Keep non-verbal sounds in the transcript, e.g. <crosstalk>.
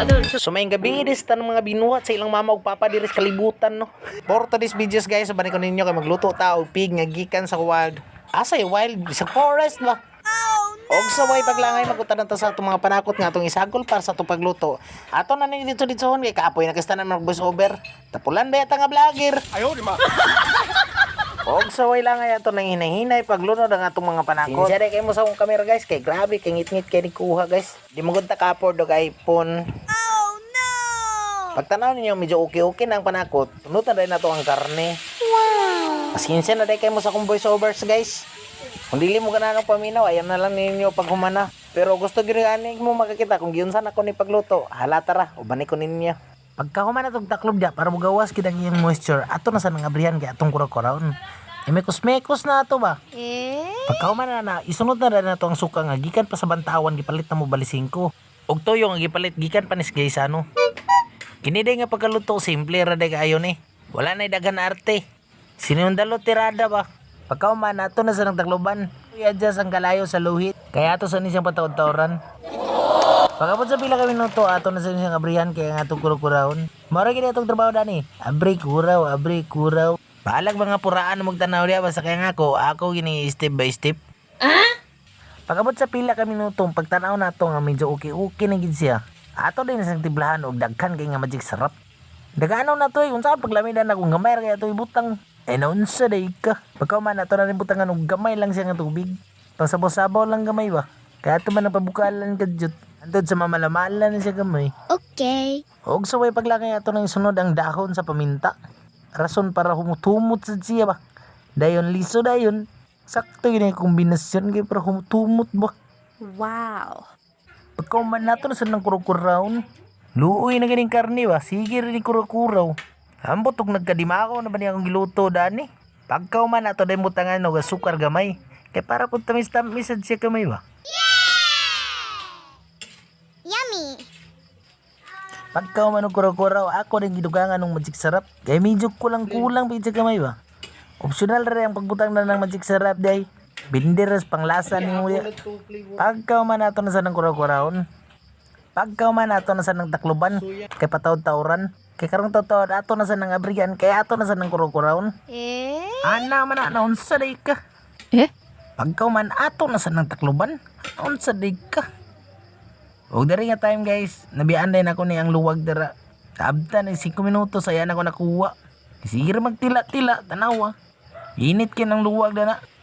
adol sa So may gabi dis tan mga binuhat sa ilang mama ug papa diri sa kalibutan no. For today's videos guys, sabani ko ninyo kay magluto ta og pig nga gikan sa wild. Asa yung wild sa forest ba? Og sa way paglangay magutanan ta sa atong mga panakot nga atong isagol para sa atong pagluto. Ato na ning dito dito kay kaapoy na kastanan mag voice over. Tapulan ba yata nga vlogger? Ayo di ma. <laughs> Og sa way lang ay ato nang hinahinay paglunod ang atong mga panakot. Sinsya kay mo sa akong camera guys kay grabe kay ngit-ngit kay ni kuha guys. Di mo gud ta ka-afford og iPhone. Pagtanaw ninyo, medyo okay-okay na ang panakot. Sunod na rin na to ang karne. Wow! Pasensya na rin kayo mo sa akong voiceovers, guys. Kung dili mo ganang paminaw, ayan na lang ninyo pag humana. Pero gusto gini mo makakita kung giunsan ako ni pagluto. Hala tara, ubani ko ninyo. Pagka humana tong taklob dia para mugawas kid ang iyang moisture, ato na sa nangabrihan kay atong kurakuron. Imekos-mekos na ato ba? Pagka humana na, isunod na na to ang suka nga gikan pa sa bantawan gipalit na mo balising ko. Og toyo nga gipalit gikan pa ni ano. Kini day nga pagkaluto, simple ra day kaayo ni. Wala na dagan arte. Sinundalo tirada ba? Pagkauman nato na sa nagtakloban. Iadjust ang kalayo sa luhit. Kaya ato sa nisang patawad-tawran. Pagkapot sa pila kami minuto, ato na sa nisang abrihan kaya nga itong kurakurahon. Mara gini itong trabaho dani. Abri kuraw, abri kuraw. Paalag mga puraan na magtanaw diya basta kaya nga ako, ako gini step by step. Pagabot sa pila ka minutong pagtanaw na to nga medyo okay-okay na gid siya. Ato din isang tiblahan og daghan kay nga magic sarap. Dagano na to eh, unsa paglamidan na kung gamay ra kaya to ibutang. Eh naunsa day ka. Pagka man ato na rin butangan og gamay lang siya nga tubig. Pang sabaw-sabaw lang gamay ba. Kaya ato man ang pabukalan kadyot. Andod sa mamalamalan na siya gamay. Okay. Og sa way paglakay ato nang isunod ang dahon sa paminta. Rason para humutumot sa siya ba. Dayon liso dayon. Sakto yun yung kombinasyon kay para humutumot ba. Wow. Pagka man nato na sa nang kurukuraon. Luoy na ganing karne ba? Sige rin ni kurukuraw. Ambot og nagkadimako na ba niya akong giluto dani? Pagka man nato dahil mutangan og asukar gamay. Kaya para kung tamis-tamis sad siya kamay ba? Yummy. Pagka man og kurukuraw, ako rin gidugangan ng magic sarap. Kaya medyo kulang-kulang pa siya kamay ba? Optional rin ang pagbutang na ng magic sarap day. Bindiras panglasa ni Muya. Pagka man nato na sa nang kurukuraon. Pagka man ato na sa nang takluban, kay patawd-tawran, kay karong tawd ato na sa nang abrigan, kay ato na sa nang kurukuraon. Eh? Ana man na unsa day ka? Eh? Pagka man ato na sa nang takluban, unsa day ka? Og diri nga time guys, nabian din ako ni ang luwag dara. Kaabta ni 5 minutos ayan ako nakuha. Sige magtila-tila tanawa. Init kin ang luwag dana.